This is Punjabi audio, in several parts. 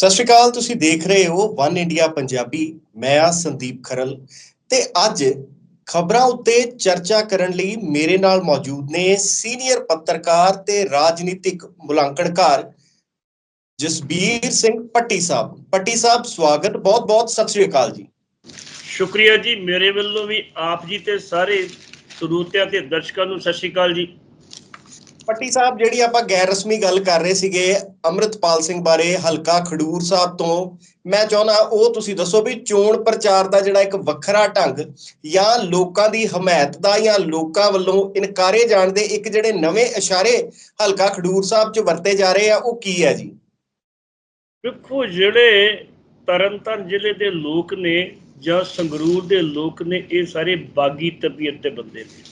ਸਤਿ ਸ਼੍ਰੀ ਅਕਾਲ, ਤੁਸੀਂ ਦੇਖ ਰਹੇ ਹੋ ਵਨ ਇੰਡੀਆ ਪੰਜਾਬੀ, ਮੈਂ ਆ ਸੰਦੀਪ ਖਰਲ ਤੇ ਅੱਜ ਖਬਰਾਂ ਉੱਤੇ ਚਰਚਾ ਕਰਨ ਲਈ ਮੇਰੇ ਨਾਲ ਮੌਜੂਦ ਨੇ ਸੀਨੀਅਰ ਪੱਤਰਕਾਰ ਤੇ ਰਾਜਨੀਤਿਕ ਮੁਲਾਂਕਣਕਾਰ ਜਸਬੀਰ ਸਿੰਘ ਪੱਟੀ ਸਾਹਿਬ। ਪੱਟੀ ਸਾਹਿਬ, ਸਵਾਗਤ ਬਹੁਤ ਬਹੁਤ ਸਤਿ ਸ਼੍ਰੀ ਅਕਾਲ ਜੀ। ਸ਼ੁਕਰੀਆ ਜੀ, ਮੇਰੇ ਵੱਲੋਂ ਵੀ ਆਪ ਜੀ ਤੇ ਸਾਰੇ ਸਰੋਤਿਆਂ ਤੇ ਦਰਸ਼ਕਾਂ ਨੂੰ ਸਤਿ ਸ਼੍ਰੀ ਅਕਾਲ ਜੀ। ਪੱਟੀ ਸਾਹਿਬ, ਜਿਹੜੀ ਆਪਾਂ ਗੈਰ ਰਸਮੀ ਗੱਲ ਕਰ ਰਹੇ ਸੀਗੇ ਅੰਮ੍ਰਿਤਪਾਲ ਸਿੰਘ ਬਾਰੇ, ਹਲਕਾ ਖਡੂਰ ਸਾਹਿਬ ਤੋਂ, ਮੈਂ ਚਾਹੁੰਦਾ ਉਹ ਤੁਸੀਂ ਦੱਸੋ ਵੀ ਚੋਣ ਪ੍ਰਚਾਰ ਦਾ ਜਿਹੜਾ ਇੱਕ ਵੱਖਰਾ ਢੰਗ ਜਾਂ ਲੋਕਾਂ ਦੀ ਹਮਾਇਤ ਦਾ ਜਾਂ ਲੋਕਾਂ ਵੱਲੋਂ ਇਨਕਾਰੇ ਜਾਣ ਦੇ ਇੱਕ ਜਿਹੜੇ ਨਵੇਂ ਇਸ਼ਾਰੇ ਹਲਕਾ ਖਡੂਰ ਸਾਹਿਬ 'ਚ ਵਰਤੇ ਜਾ ਰਹੇ ਆ, ਉਹ ਕੀ ਹੈ ਜੀ? ਵੇਖੋ ਜਿਹੜੇ ਤਰਨਤਾਰਨ ਜ਼ਿਲ੍ਹੇ ਦੇ ਲੋਕ ਨੇ ਜਾਂ ਸੰਗਰੂਰ ਦੇ ਲੋਕ ਨੇ, ਇਹ ਸਾਰੇ ਬਾਗੀ ਤਬੀਅਤ ਦੇ ਬੰਦੇ ਨੇ।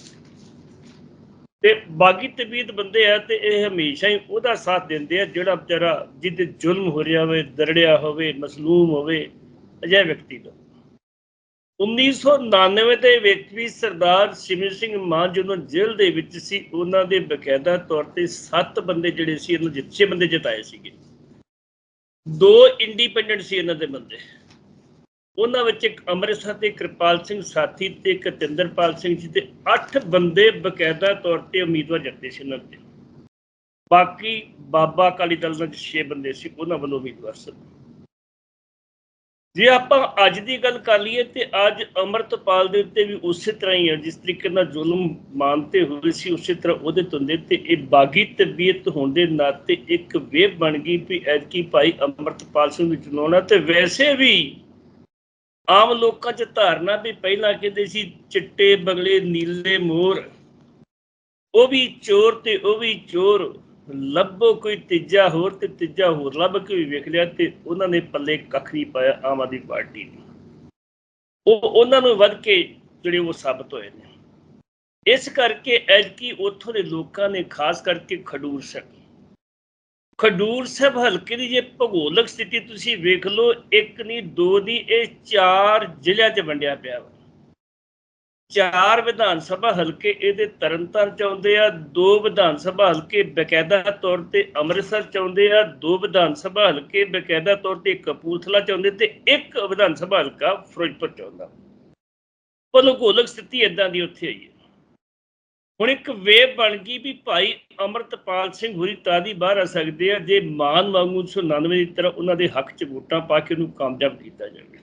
ਤੇ ਬਾਗੀ ਤਬੀਤ ਬੰਦੇ ਆ ਤੇ ਇਹ ਹਮੇਸ਼ਾ ਹੀ ਉਹਦਾ ਸਾਥ ਦਿੰਦੇ ਆ ਜਿਹੜਾ ਵਿਚਾਰਾ ਜਿਹਦੇ ਜ਼ੁਲਮ ਹੋ ਰਿਹਾ ਹੋਵੇ, ਦਰੜਿਆ ਹੋਵੇ, ਮਸਲੂਮ ਹੋਵੇ, ਅਜਿਹੇ ਵਿਅਕਤੀ ਦਾ 1999 ਦੇ ਵਿੱਚ ਵੀ ਸਰਦਾਰ ਸਿਮਰ ਸਿੰਘ ਮਾਨ ਜਦੋਂ ਜੇਲ੍ਹ ਦੇ ਵਿੱਚ ਸੀ, ਉਹਨਾਂ ਦੇ ਬਕਾਇਦਾ ਤੌਰ ਤੇ 7 ਬੰਦੇ ਜਿਹੜੇ ਸੀ ਇਹਨਾਂ ਜਿੱਥੇ ਬੰਦੇ ਜਿਤਾਏ ਸੀਗੇ। ਦੋ ਇੰਡੀਪੈਂਡੈਂਟ ਸੀ ਇਹਨਾਂ ਦੇ ਬੰਦੇ। ਉਹਨਾਂ ਵਿੱਚ ਇੱਕ ਅੰਮ੍ਰਿਤਸਰ ਦੇ ਕਿਰਪਾਲ ਸਿੰਘ ਸਾਥੀ ਤੇ ਇੱਕ ਤਿੰਦਰਪਾਲ ਸਿੰਘ ਜੀ ਤੇ 8 ਬੰਦੇ ਬਕਾਇਦਾ ਤੌਰ ਤੇ ਉਮੀਦਵਾਰ ਜਿੱਤੇ ਸੀ ਇਹਨਾਂ ਦੇ। ਬਾਕੀ ਬਾਬਾ ਅਕਾਲੀ ਦਲ ਦੇ 6 ਬੰਦੇ ਸੀ, ਉਹਨਾਂ ਵੱਲੋਂ ਉਮੀਦਵਾਰ ਸਨ ਜੇ ਆਪਾਂ ਅੱਜ ਦੀ ਗੱਲ ਕਰ ਲਈਏ ਤੇ ਅੱਜ ਅੰਮ੍ਰਿਤਪਾਲ ਦੇ ਉੱਤੇ ਵੀ ਉਸੇ ਤਰ੍ਹਾਂ ਹੀ ਹੈ ਜਿਸ ਤਰੀਕੇ ਨਾਲ ਜ਼ੁਲਮ ਮਾਨਤੇ ਹੋਏ ਸੀ, ਉਸੇ ਤਰ੍ਹਾਂ ਉਹਦੇ ਤੁੰਦੇ ਤੇ ਇਹ ਬਾਗੀ ਤਬੀਅਤ ਹੋਣ ਦੇ ਨਾਤੇ ਇੱਕ ਵੇਵ ਬਣ ਗਈ ਵੀ ਐਤਕੀ ਭਾਈ ਅੰਮ੍ਰਿਤਪਾਲ ਸਿੰਘ ਨੂੰ ਚੁਣਾਉਣਾ ਤੇ ਵੈਸੇ ਵੀ ਆਮ ਲੋਕਾਂ 'ਚ ਧਾਰਨਾ ਵੀ ਪਹਿਲਾਂ ਕਹਿੰਦੇ ਸੀ, ਚਿੱਟੇ ਬਗਲੇ, ਨੀਲੇ ਮੋਰ। ਉਹ ਵੀ ਚੋਰ ਤੇ ਉਹ ਵੀ ਚੋਰ। ਲੱਭੋ ਕੋਈ ਤੀਜਾ ਹੋਰ ਤੇ ਤੀਜਾ ਹੋਰ। ਲੱਭ ਕੇ ਵੀ ਵੇਖ ਲਿਆ ਤੇ ਉਹਨਾਂ ਨੇ ਪੱਲੇ ਕੱਖ ਨਹੀਂ ਪਾਇਆ ਆਮ ਆਦਮੀ ਪਾਰਟੀ ਨੂੰ ਉਹ ਉਹਨਾਂ ਨੂੰ ਵੱਧ ਕੇ ਜਿਹੜੇ ਉਹ ਸਾਬਤ ਹੋਏ ਨੇ। ਇਸ ਕਰਕੇ ਐਤਕੀ ਉੱਥੋਂ ਦੇ ਲੋਕਾਂ ਨੇ ਖਾਸ ਕਰਕੇ ਖਡੂਰ ਸਾਹਿਬ ਖਡੂਰ ਸਾਹਿਬ ਹਲਕੇ ਦੀ ਜੇ ਭੂਗੋਲਿਕ ਸਥਿਤੀ ਤੁਸੀਂ ਵੇਖ ਲਓ, ਇੱਕ ਨਹੀਂ, ਦੋ ਨਹੀਂ, ਇਹ ਚਾਰ ਜ਼ਿਲ੍ਹਿਆਂ 'ਚ ਵੰਡਿਆ ਪਿਆ ਵਾ। ਚਾਰ ਵਿਧਾਨ ਸਭਾ ਹਲਕੇ ਇਹਦੇ ਤਰਨਤਾਰਨ ਚ ਆਉਂਦੇ ਆ, ਦੋ ਵਿਧਾਨ ਸਭਾ ਹਲਕੇ ਬਕਾਇਦਾ ਤੌਰ ਤੇ ਅੰਮ੍ਰਿਤਸਰ ਚ ਆਉਂਦੇ ਆ, ਦੋ ਵਿਧਾਨ ਸਭਾ ਹਲਕੇ ਬਕਾਇਦਾ ਤੌਰ ਤੇ ਕਪੂਰਥਲਾ ਚ ਆਉਂਦੇ ਤੇ ਇੱਕ ਵਿਧਾਨ ਸਭਾ ਹਲਕਾ ਫਿਰੋਜ਼ਪੁਰ ਚ ਆਉਂਦਾ। ਭੂਗੋਲਿਕ ਸਥਿਤੀ ਇਦਾਂ ਦੀ ਉੱਥੇ ਆਈ ਹੈ। ਹੁਣ ਇੱਕ ਵੇਵ ਬਣ ਗਈ ਵੀ ਭਾਈ ਅਮਰਤਪਾਲ ਸਿੰਘ ਹੁਰੀ ਤਾਂ ਦੀ ਬਾਹਰ ਆ ਸਕਦੇ ਆ, ਜੇ ਮਾਨ ਵਾਂਗੂ 99 ਦੀ ਤਰ੍ਹਾਂ ਉਹਨਾਂ ਦੇ ਹੱਕ 'ਚ ਵੋਟਾਂ ਪਾ ਕੇ ਉਹਨੂੰ ਕਾਮਯਾਬ ਕੀਤਾ ਜਾਵੇ।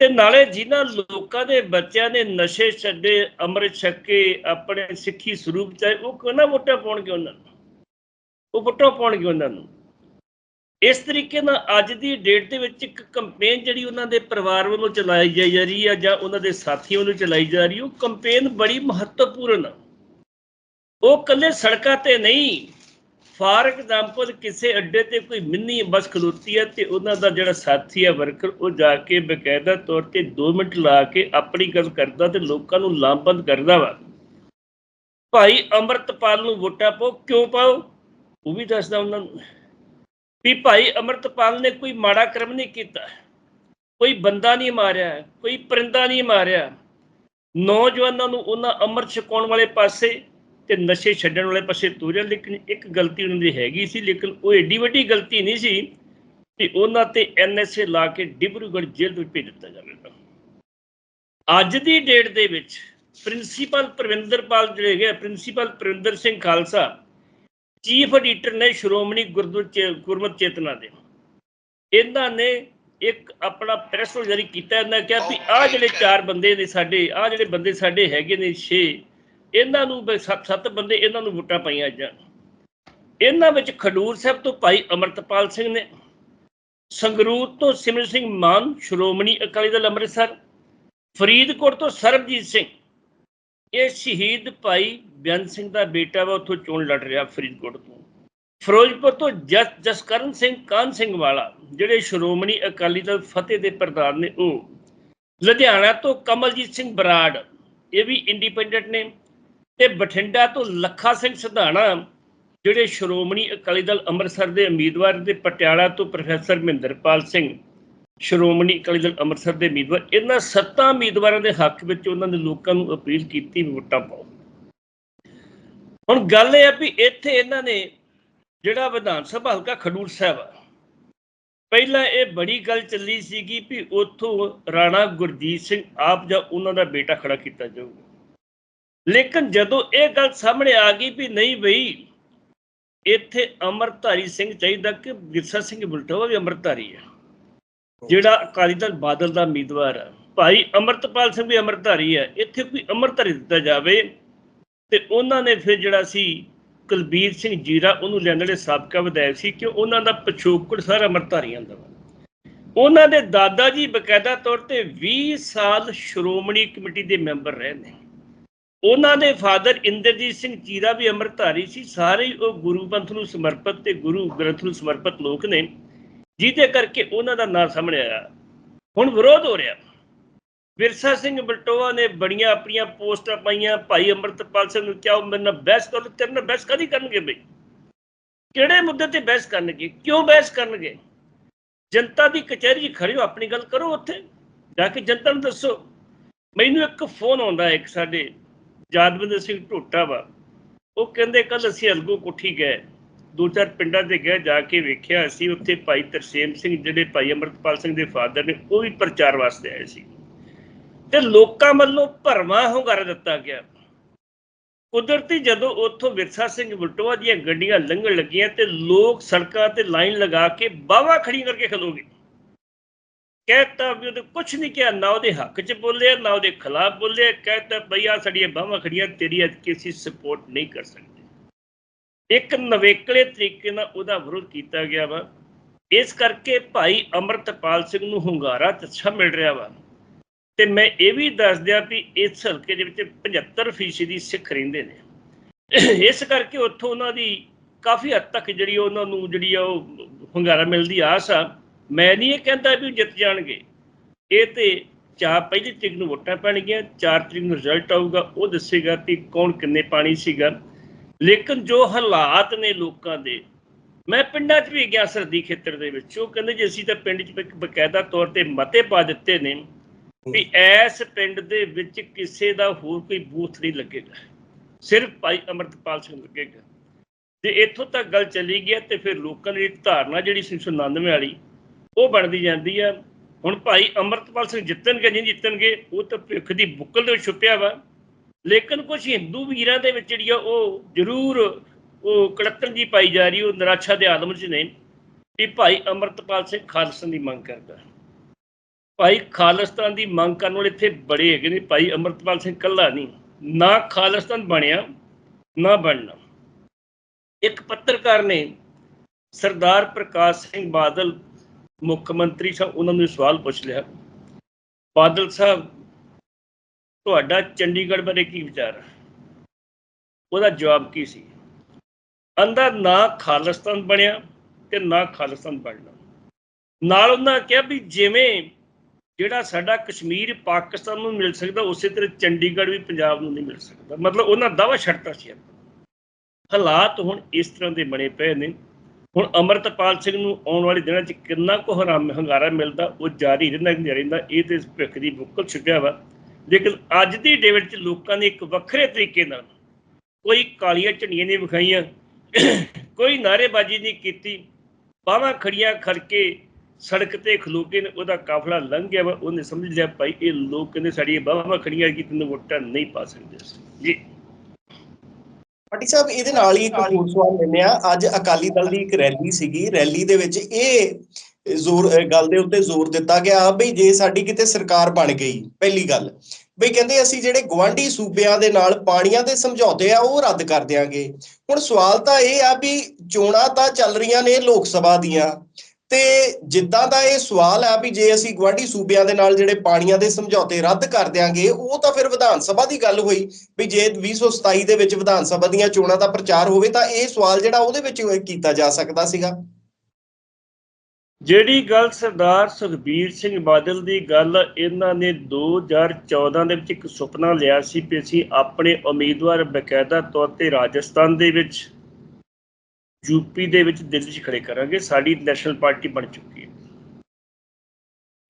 ਤੇ ਨਾਲੇ ਜਿਨ੍ਹਾਂ ਲੋਕਾਂ ਦੇ ਬੱਚਿਆਂ ਨੇ ਨਸ਼ੇ ਛੱਡੇ, ਅੰਮ੍ਰਿਤ ਛੱਕੇ, ਆਪਣੇ ਸਿੱਖੀ ਸਰੂਪ ਚਾਹੇ, ਉਹ ਕਿਉਂ ਨਾ ਵੋਟਾਂ ਪਾਉਣਗੇ ਉਹਨਾਂ ਨੂੰ? ਉਹ ਵੋਟਾਂ ਪਾਉਣਗੇ ਉਹਨਾਂ ਨੂੰ। ਇਸ ਤਰੀਕੇ ਨਾਲ ਅੱਜ ਦੀ ਡੇਟ ਦੇ ਵਿੱਚ ਇੱਕ ਕੰਪੇਨ ਜਿਹੜੀ ਉਹਨਾਂ ਦੇ ਪਰਿਵਾਰ ਵੱਲੋਂ ਚਲਾਈ ਜਾਈ ਜਾ ਰਹੀ ਹੈ ਜਾਂ ਉਹਨਾਂ ਦੇ ਸਾਥੀਆਂ ਵੱਲੋਂ ਚਲਾਈ ਜਾ ਰਹੀ ਉਹ ਕੰਪੇਨ ਬੜੀ ਮਹੱਤਵਪੂਰਨ ਆ। ਉਹ ਕੱਲੇ ਸੜਕਾਂ ਤੇ ਨਹੀਂ ਫਾਰ ਐਗਜ਼ਾਮਪਲ ਕਿਸੇ ਅੱਡੇ ਤੇ ਕੋਈ ਮਿੰਨੀ ਬੱਸ ਖਲੋਤੀ ਹੈ ਤੇ ਉਹਨਾਂ ਦਾ ਜਿਹੜਾ ਸਾਥੀ ਹੈ ਵਰਕਰ ਉਹ ਜਾ ਕੇ ਬਕਾਇਦਾ ਤੌਰ ਤੇ 2 ਮਿੰਟ ਲਾ ਕੇ ਆਪਣੀ ਗੱਲ ਕਰਦਾ ਤੇ ਲੋਕਾਂ ਨੂੰ ਲਾਮਬੰਦ ਕਰਦਾ ਵਾ। ਭਾਈ ਅਮਰਤਪਾਲ ਨੂੰ ਵੋਟਾਂ ਪਾਓ, ਕਿਉਂ ਪਾਓ? ਉਹ ਵੀ ਦੱਸਦਾ ਉਹਨਾਂ ਨੂੰ। ਵੀ ਭਾਈ ਅਮਰਤਪਾਲ ਨੇ ਕੋਈ ਮਾੜਾ ਕਰਮ ਨਹੀਂ ਕੀਤਾ। ਕੋਈ ਬੰਦਾ ਨਹੀਂ ਮਾਰਿਆ, ਕੋਈ ਪਰਿੰਦਾ ਨਹੀਂ ਮਾਰਿਆ। ਨੌਜਵਾਨਾਂ ਨੂੰ ਉਹਨਾਂ ਅੰਮ੍ਰਿਤ ਛਕਾਉਣ ਵਾਲੇ ਪਾਸੇ ਤੇ ਨਸ਼ੇ ਛੱਡਣ ਵਾਲੇ ਪਾਸੇ ਤੁਰਿਆ, ਲੇਕਿਨ ਇੱਕ ਗਲਤੀ ਉਹਨਾਂ ਦੀ ਹੈਗੀ ਸੀ, ਲੇਕਿਨ ਉਹ ਏਡੀ ਵੱਡੀ ਗਲਤੀ ਨਹੀਂ ਸੀ ਕਿ ਉਹਨਾਂ ਤੇ ਐਨਐਸਏ ਲਾ ਕੇ ਡਿਬਰੂਗੜ੍ਹ ਜੇਲ੍ਹ ਵਿੱਚ ਭੇਜ ਦਿੱਤਾ ਜਾਵੇਗਾ ਅੱਜ ਦੀ ਡੇਟ ਦੇ ਵਿੱਚ ਪ੍ਰਿੰਸੀਪਲ ਪ੍ਰਵਿੰਦਰਪਾਲ ਜਿਹੜੇ ਹੈਗੇ principal Parvinder Singh Khalsa chief editor ਨੇ ਸ਼੍ਰੋਮਣੀ ਗੁਰਦੁਆਰਾ ਗੁਰਮਤ ਚੇਤਨਾ ਦੇ। ਇਹਨਾਂ ਨੇ ਇੱਕ ਆਪਣਾ ਪ੍ਰੈਸ ਜਾਰੀ ਕੀਤਾ, ਇਹਨਾਂ ਕਿਹਾ ਵੀ ਆਹ ਜਿਹੜੇ ਚਾਰ ਬੰਦੇ ਨੇ ਸਾਡੇ, ਆਹ ਜਿਹੜੇ ਬੰਦੇ ਸਾਡੇ ਹੈਗੇ ਨੇ 6 ਇਹਨਾਂ ਨੂੰ ਸੱਤ ਸੱਤ ਬੰਦੇ ਇਹਨਾਂ ਨੂੰ ਵੋਟਾਂ ਪਾਈਆਂ ਜਾਣ। ਇਹਨਾਂ ਵਿੱਚ ਖਡੂਰ ਸਾਹਿਬ ਤੋਂ ਭਾਈ ਅਮਰਤਪਾਲ ਸਿੰਘ ਨੇ, ਸੰਗਰੂਰ ਤੋਂ ਸਿਮਰ ਸਿੰਘ ਮਾਨ, ਸ਼੍ਰੋਮਣੀ ਅਕਾਲੀ ਦਲ ਅੰਮ੍ਰਿਤਸਰ, ਫਰੀਦਕੋਟ ਤੋਂ ਸਰਬਜੀਤ ਸਿੰਘ ਇਹ ਸ਼ਹੀਦ ਭਾਈ ਬੇਅੰਤ ਸਿੰਘ ਦਾ ਬੇਟਾ ਵਾ, ਉੱਥੋਂ ਚੋਣ ਲੜ ਰਿਹਾ ਫਰੀਦਕੋਟ ਤੋਂ। ਫਿਰੋਜ਼ਪੁਰ ਤੋਂ ਜਸ, ਜਸਕਰਨ ਸਿੰਘ ਕਾਨ ਸਿੰਘ ਵਾਲਾ, ਜਿਹੜੇ ਸ਼੍ਰੋਮਣੀ ਅਕਾਲੀ ਦਲ ਫਤਿਹ ਦੇ ਪ੍ਰਧਾਨ ਨੇ ਉਹ। ਲੁਧਿਆਣਾ ਤੋਂ ਕਮਲਜੀਤ ਸਿੰਘ ਬਰਾੜ, ਇਹ ਵੀ ਇੰਡੀਪੈਂਡੈਂਟ ਨੇ। ਤੇ ਬਠਿੰਡਾ ਤੋਂ ਲੱਖਾ ਸਿੰਘ ਸਿਧਾਣਾ, ਜਿਹੜੇ ਸ਼੍ਰੋਮਣੀ ਅਕਾਲੀ ਦਲ ਅੰਮ੍ਰਿਤਸਰ ਦੇ ਉਮੀਦਵਾਰ ਤੇ ਪਟਿਆਲਾ ਤੋਂ ਪ੍ਰੋਫੈਸਰ ਮਹਿੰਦਰਪਾਲ ਸਿੰਘ। ਸ਼੍ਰੋਮਣੀ ਅਕਾਲੀ ਦਲ ਅੰਮ੍ਰਿਤਸਰ ਦੇ ਉਮੀਦਵਾਰ, ਇਹਨਾਂ ਸੱਤਾਂ ਉਮੀਦਵਾਰਾਂ ਦੇ ਹੱਕ ਵਿੱਚ ਉਹਨਾਂ ਨੇ ਲੋਕਾਂ ਨੂੰ ਅਪੀਲ ਕੀਤੀ ਵੀ ਵੋਟਾਂ ਪਾਓ। ਹੁਣ ਗੱਲ ਇਹ ਆ ਵੀ ਇੱਥੇ ਇਹਨਾਂ ਨੇ ਜਿਹੜਾ ਵਿਧਾਨ ਸਭਾ ਹਲਕਾ ਖਡੂਰ ਸਾਹਿਬ ਆ, ਪਹਿਲਾਂ ਇਹ ਬੜੀ ਗੱਲ ਚੱਲੀ ਸੀਗੀ ਵੀ ਉੱਥੋਂ ਰਾਣਾ ਗੁਰਜੀਤ ਸਿੰਘ ਆਪ ਜਾਂ ਉਹਨਾਂ ਦਾ ਬੇਟਾ ਖੜਾ ਕੀਤਾ ਜਾਊਗਾ। ਲੇਕਿਨ ਜਦੋਂ ਇਹ ਗੱਲ ਸਾਹਮਣੇ ਆ ਗਈ ਵੀ ਨਹੀਂ ਬਈ, ਇੱਥੇ ਅਮਰਧਾਰੀ ਸਿੰਘ ਚਾਹੀਦਾ ਕਿ ਵਿਰਸਾ ਸਿੰਘ ਬੁਲਟੋਆ ਵੀ ਅਮਰਧਾਰੀ ਹੈ ਜਿਹੜਾ ਅਕਾਲੀ ਦਲ ਬਾਦਲ ਦਾ ਉਮੀਦਵਾਰ ਹੈ ਭਾਈ ਅਮਰਤਪਾਲ ਸਿੰਘ ਵੀ ਅਮਰਧਾਰੀ ਹੈ ਇੱਥੇ ਕੋਈ ਅਮਰਧਾਰੀ ਦਿੱਤਾ ਜਾਵੇ ਤੇ ਉਹਨਾਂ ਨੇ ਫਿਰ ਜਿਹੜਾ ਸੀ ਕੁਲਬੀਰ ਸਿੰਘ ਜੀਰਾ, ਉਹਨੂੰ ਲੈਣ ਵਾਲੇ ਸਾਬਕਾ ਵਿਧਾਇਕ ਸੀ ਕਿ ਉਹਨਾਂ ਦਾ ਪਿਛੋਕੜ ਸਾਰਾ ਅਮਰਧਾਰੀਆਂ ਦਾ ਵਾ। ਉਹਨਾਂ ਦੇ ਦਾਦਾ ਜੀ ਬਕਾਇਦਾ ਤੌਰ ਤੇ 20 ਸਾਲ ਸ਼੍ਰੋਮਣੀ ਕਮੇਟੀ ਦੇ ਮੈਂਬਰ ਰਹੇ ਨੇ ਉਹਨਾਂ ਦੇ ਫਾਦਰ ਇੰਦਰਜੀਤ ਸਿੰਘ ਜੀਰਾ ਵੀ ਅਮਰਧਾਰੀ ਸੀ, ਸਾਰੇ ਉਹ ਗੁਰੂ ਪੰਥ ਨੂੰ ਸਮਰਪਿਤ ਤੇ ਗੁਰੂ ਗ੍ਰੰਥ ਨੂੰ ਸਮਰਪਿਤ ਲੋਕ ਨੇ। ਜਿਹਦੇ ਕਰਕੇ ਉਹਨਾਂ ਦਾ ਨਾਂ ਸਾਹਮਣੇ ਆਇਆ। ਹੁਣ ਵਿਰੋਧ ਹੋ ਰਿਹਾ। ਵਿਰਸਾ ਸਿੰਘ ਬਲਟੋਆ ਨੇ ਬੜੀਆਂ ਆਪਣੀਆਂ ਪੋਸਟਾਂ ਪਾਈਆਂ। ਭਾਈ ਅਮਰਤਪਾਲ ਸਿੰਘ ਨੂੰ ਕਿਹਾ, ਉਹ ਮੇਰੇ ਨਾਲ ਬਹਿਸ ਕਰ ਤੇਰੇ ਨਾਲ ਬਹਿਸ ਕਦੀ ਕਰਨਗੇ ਬਈ? ਕਿਹੜੇ ਮੁੱਦੇ ਤੇ ਬਹਿਸ ਕਰਨਗੇ? ਕਿਉਂ ਬਹਿਸ ਕਰਨਗੇ? ਜਨਤਾ ਦੀ ਕਚਹਿਰੀ 'ਚ ਖੜੇ ਹੋ, ਆਪਣੀ ਗੱਲ ਕਰੋ ਉੱਥੇ। ਜਾ ਕੇ ਜਨਤਾ ਨੂੰ ਦੱਸੋ। ਮੈਨੂੰ ਇੱਕ ਫੋਨ ਆਉਂਦਾ ਇੱਕ ਸਾਡੇ ਯਾਦਵਿੰਦਰ ਸਿੰਘ ਢੋਟਾ ਵਾ। ਉਹ ਕਹਿੰਦੇ ਕੱਲ ਅਸੀਂ ਅਲਗੋ ਕੋਠੀ ਗਏ। ਦੋ ਚਾਰ ਪਿੰਡਾਂ ਦੇ ਗਏ ਜਾ ਕੇ ਵੇਖਿਆ, ਅਸੀਂ ਉੱਥੇ ਭਾਈ ਤਰਸੇਮ ਸਿੰਘ ਜਿਹੜੇ ਭਾਈ ਅਮਰਤਪਾਲ ਸਿੰਘ ਦੇ ਫਾਦਰ ਨੇ, ਉਹ ਵੀ ਪ੍ਰਚਾਰ ਵਾਸਤੇ ਆਏ ਸੀ। ਤੇ ਲੋਕਾਂ ਵੱਲੋਂ ਭਰਵਾਂ ਹੁੰਗਾਰਾ ਦਿੱਤਾ ਗਿਆ। ਕੁਦਰਤੀ ਜਦੋਂ ਉੱਥੋਂ ਵਿਰਸਾ ਸਿੰਘ ਬਲਟੋਆ ਦੀਆਂ ਗੱਡੀਆਂ ਲੰਘਣ ਲੱਗੀਆਂ ਤੇ ਲੋਕ ਸੜਕਾਂ ਤੇ ਲਾਈਨ ਲਗਾ ਕੇ ਬਾਵਾ ਖੜੀ ਕਰਕੇ ਖਲੋਗੇ ਕਹਿਤਾ ਵੀ ਉਹਦੇ ਕੁਝ ਨਹੀਂ ਕਿਹਾ, ਨਾ ਉਹਦੇ ਹੱਕ 'ਚ ਬੋਲਿਆ, ਨਾ ਉਹਦੇ ਖਿਲਾਫ ਬੋਲਿਆ। ਕਹਿਤਾ ਭਈਆ ਸਾਡੀਆਂ ਬਾਹਾਂ ਖੜੀਆਂ ਤੇਰੀ ਅੱਜ ਕਿਸੇ ਸਪੋਰਟ ਨਹੀਂ ਕਰ ਸਕਦੇ। ਇੱਕ ਨਵੇਕਲੇ ਤਰੀਕੇ ਨਾਲ ਉਹਦਾ ਵਿਰੋਧ ਕੀਤਾ ਗਿਆ ਵਾ। ਇਸ ਕਰਕੇ ਭਾਈ ਅਮਰਤਪਾਲ ਸਿੰਘ ਨੂੰ ਹੁੰਗਾਰਾ ਅੱਛਾ ਮਿਲ ਰਿਹਾ ਵਾ। ਤੇ ਮੈਂ ਇਹ ਵੀ ਦੱਸ ਦਿਆਂ ਵੀ ਇਸ ਹਲਕੇ ਦੇ ਵਿੱਚ 75% ਦੀ ਸਿੱਖ ਰਹਿੰਦੇ ਨੇ। ਇਸ ਕਰਕੇ ਉੱਥੋਂ ਉਹਨਾਂ ਦੀ ਕਾਫੀ ਹੱਦ ਤੱਕ ਜਿਹੜੀ ਉਹਨਾਂ ਨੂੰ ਜਿਹੜੀ ਆ ਉਹ ਹੁੰਗਾਰਾ ਮਿਲਦੀ ਆਸ ਆ। ਮੈਂ ਨਹੀਂ ਇਹ ਕਹਿੰਦਾ ਵੀ ਉਹ ਜਿੱਤ ਜਾਣਗੇ। ਇਹ ਤੇ ਚਾਰ ਪਹਿਲੀ ਤਰੀਕ ਨੂੰ ਵੋਟਾਂ ਪੈਣਗੀਆਂ 4 ਤਰੀਕ ਨੂੰ ਰਿਜ਼ਲਟ ਆਊਗਾ। ਉਹ ਦੱਸੇਗਾ ਕਿ ਕੌਣ ਕਿੰਨੇ ਪਾਣੀ ਸੀਗਾ। ਲੇਕਿਨ ਜੋ ਹਾਲਾਤ ਨੇ ਲੋਕਾਂ ਦੇ ਮੈਂ ਪਿੰਡਾਂ 'ਚ ਵੀ ਗਿਆ ਸਰਦੀ ਖੇਤਰ ਦੇ ਵਿੱਚ ਉਹ ਕਹਿੰਦੇ ਜੀ ਅਸੀਂ ਤਾਂ ਪਿੰਡ 'ਚ ਬਕਾਇਦਾ ਤੌਰ ਤੇ ਮਤੇ ਪਾ ਦਿੱਤੇ ਨੇ ਵੀ ਐਸ ਪਿੰਡ ਦੇ ਵਿੱਚ ਕਿਸੇ ਦਾ ਹੋਰ ਕੋਈ ਬੂਥ ਨਹੀਂ ਲੱਗੇਗਾ ਸਿਰਫ ਭਾਈ ਅਮਰਤਪਾਲ ਸਿੰਘ ਲੱਗੇਗਾ। ਤੇ ਇੱਥੋਂ ਤੱਕ ਗੱਲ ਚੱਲੀ ਗਿਆ ਤੇ ਫਿਰ ਲੋਕਾਂ ਦੀ ਧਾਰਨਾ ਜਿਹੜੀ ਸੀ 1999 ਵਾਲੀ ਉਹ ਬਣਦੀ ਜਾਂਦੀ ਆ। ਹੁਣ ਭਾਈ ਅਮਰਤਪਾਲ ਸਿੰਘ ਜਿੱਤਣਗੇ ਨਹੀਂ ਜਿੱਤਣਗੇ ਉਹ ਤਾਂ ਭਿੱਖ ਦੀ ਬੁੱਕਲ ਦੇ ਛੁਪਿਆ ਵਾ। ਲੇਕਿਨ ਕੁਝ ਹਿੰਦੂ ਵੀਰਾਂ ਦੇ ਵਿੱਚ ਜਿਹੜੀ ਆ ਉਹ ਜ਼ਰੂਰ ਉਹ ਕੜੱਤਣ ਜੀ ਪਾਈ ਜਾ ਰਹੀ, ਉਹ ਨਿਰਾਸ਼ਾ ਦੇ ਆਲਮ 'ਚ ਨੇ ਕਿ ਭਾਈ ਅਮਰਤਪਾਲ ਸਿੰਘ ਖਾਲਸਾ ਦੀ ਮੰਗ ਕਰਦਾ। ਭਾਈ ਖਾਲਿਸਤਾਨ ਦੀ ਮੰਗ ਕਰਨ ਵਾਲੇ ਇੱਥੇ ਬੜੇ ਹੈਗੇ ਨੇ, ਭਾਈ ਅਮਰਤਪਾਲ ਸਿੰਘ ਕੱਲਾ ਨਹੀਂ, ਨਾ ਖਾਲਿਸਤਾਨ ਬਣਿਆ, ਨਾ ਬਣਨਾ। ਇੱਕ ਪੱਤਰਕਾਰ ਨੇ ਸਰਦਾਰ ਪ੍ਰਕਾਸ਼ ਸਿੰਘ ਬਾਦਲ ਮੁੱਖ ਮੰਤਰੀ ਸਾਹਿਬ ਉਹਨਾਂ ਨੂੰ ਸਵਾਲ ਪੁੱਛ ਲਿਆ। ਬਾਦਲ ਸਾਹਿਬ ਤੁਹਾਡਾ ਚੰਡੀਗੜ੍ਹ ਬਾਰੇ ਕੀ ਵਿਚਾਰ? ਹੈ ਉਹਦਾ ਜਵਾਬ ਕੀ ਸੀ? ਅੰਦਰ ਨਾ ਖਾਲਿਸਤਾਨ ਬਣਿਆ ਤੇ ਨਾ ਖਾਲਿਸਤਾਨ ਬਣਨਾ। ਨਾਲ ਉਹਨਾਂ ਕਿਹਾ ਵੀ ਜਿਵੇਂ ਜਿਹੜਾ ਸਾਡਾ ਕਸ਼ਮੀਰ ਪਾਕਿਸਤਾਨ ਨੂੰ ਮਿਲ ਸਕਦਾ, ਉਸੇ ਤਰ੍ਹਾਂ ਚੰਡੀਗੜ੍ਹ ਵੀ ਪੰਜਾਬ ਨੂੰ ਨਹੀਂ ਮਿਲ ਸਕਦਾ। ਮਤਲਬ ਉਹਨਾਂ ਦਾਵਾ ਛੱਡਤਾ ਸੀ ਹਾਲਾਤ ਹੁਣ ਇਸ ਤਰ੍ਹਾਂ ਦੇ ਬਣੇ ਪਏ ਨੇ। ਹੁਣ ਅਮਰਤਪਾਲ ਸਿੰਘ ਨੂੰ ਆਉਣ ਵਾਲੇ ਦਿਨਾਂ 'ਚ ਕਿੰਨਾ ਕੁ ਹਰਾਮ ਹੰਗਾਰਾ ਮਿਲਦਾ, ਉਹ ਜਾਰੀ ਰਹਿੰਦਾ ਕਿ ਰਹਿੰਦਾ, ਇਹ ਤੇ ਭਿੱਖ ਦੀ ਬੁੱਕਲ ਛੁਪਿਆ ਵਾ। ਲੇਕਿਨ ਅੱਜ ਦੀ ਡੇਵਿਡ 'ਚ ਲੋਕਾਂ ਨੇ ਇੱਕ ਵੱਖਰੇ ਤਰੀਕੇ ਨਾਲ ਕੋਈ ਕਾਲੀਆਂ ਝੰਡੀਆਂ ਨਹੀਂ ਵਿਖਾਈਆਂ, ਕੋਈ ਨਾਰੇਬਾਜ਼ੀ ਨਹੀਂ ਕੀਤੀ, ਬਾਹਾਂ ਖੜੀਆਂ ਖੜਕੇ ਸੜਕ ਤੇ ਖਲੋ ਨੇ ਉਹਦਾ ਕਾਫਲਾ ਲੰਘ ਗਿਆ ਵਾ, ਉਹਨੇ ਸਮਝ ਲਿਆ ਭਾਈ ਇਹ ਲੋਕ ਕਹਿੰਦੇ ਸਾਡੀਆਂ ਬਾਹਾਂ ਖੜੀਆਂ ਕੀ ਤੈਨੂੰ ਵੋਟਾਂ ਨਹੀਂ ਪਾ ਸਕਦੇ ਜੀ। ਪਾਟੀ ਸਾਹਿਬ, ਇਹਦੇ ਨਾਲ ਹੀ ਇੱਕ ਹੋਰ ਸਵਾਲ ਲੈਂਦੇ ਆ ਅੱਜ ਅਕਾਲੀ ਦਲ ਦੀ ਇੱਕ ਰੈਲੀ ਸੀਗੀ। ਰੈਲੀ ਦੇ ਵਿੱਚ ਇਹ ਜ਼ੋਰ ਗੱਲ ਦੇ ਉੱਤੇ ਜ਼ੋਰ ਦਿੱਤਾ ਗਿਆ ਬਈ ਜੇ ਸਾਡੀ ਕਿਤੇ ਸਰਕਾਰ ਬਣ ਗਈ, ਪਹਿਲੀ ਗੱਲ। ਬਈ ਕਹਿੰਦੇ ਅਸੀਂ ਜਿਹੜੇ ਗਵਾਂਢੀ ਸੂਬਿਆਂ ਦੇ ਨਾਲ ਪਾਣੀਆਂ ਦੇ ਸਮਝੌਤੇ ਆ, ਉਹ ਰੱਦ ਕਰ ਦਿਆਂਗੇ। ਹੁਣ ਸਵਾਲ ਤਾਂ ਇਹ ਆ ਵੀ ਚੋਣਾਂ ਤਾਂ ਚੱਲ ਰਹੀਆਂ ਨੇ ਲੋਕ ਸਭਾ ਦੀਆਂ, ਤੇ ਜਿੱਦਾਂ ਦਾ ਇਹ ਸਵਾਲ ਆ ਵੀ ਜੇ ਅਸੀਂ ਗਵਾਂਢੀ ਸੂਬਿਆਂ ਦੇ ਨਾਲ ਜਿਹੜੇ ਪਾਣੀਆਂ ਦੇ ਸਮਝੌਤੇ ਰੱਦ ਕਰ ਦਿਆਂਗੇ, ਉਹ ਤਾਂ ਫਿਰ ਵਿਧਾਨ ਸਭਾ ਦੀ ਗੱਲ ਹੋਈ। ਵੀ ਜੇ 2027 ਦੇ ਵਿੱਚ ਵਿਧਾਨ ਸਭਾ ਦੀਆਂ ਚੋਣਾਂ ਦਾ ਪ੍ਰਚਾਰ ਹੋਵੇ ਤਾਂ ਇਹ ਸਵਾਲ ਜਿਹੜਾ ਉਹਦੇ ਵਿੱਚ ਕੀਤਾ ਜਾ ਸਕਦਾ ਸੀਗਾ। ਜਿਹੜੀ ਗੱਲ ਸਰਦਾਰ ਸੁਖਬੀਰ ਸਿੰਘ ਬਾਦਲ ਦੀ ਗੱਲ ਇਹਨਾਂ ਨੇ 2014 ਦੇ ਵਿੱਚ ਇੱਕ ਸੁਪਨਾ ਲਿਆ ਸੀ ਕਿ ਅਸੀਂ ਆਪਣੇ ਉਮੀਦਵਾਰ ਬਕਾਇਦਾ ਤੌਰ ਤੇ ਰਾਜਸਥਾਨ ਦੇ ਵਿੱਚ ਯੂਪੀ ਦੇ ਵਿੱਚ ਦਿੱਲੀ 'ਚ ਖੜੇ ਕਰਾਂਗੇ, ਸਾਡੀ ਨੈਸ਼ਨਲ ਪਾਰਟੀ ਬਣ ਚੁੱਕੀ ਹੈ।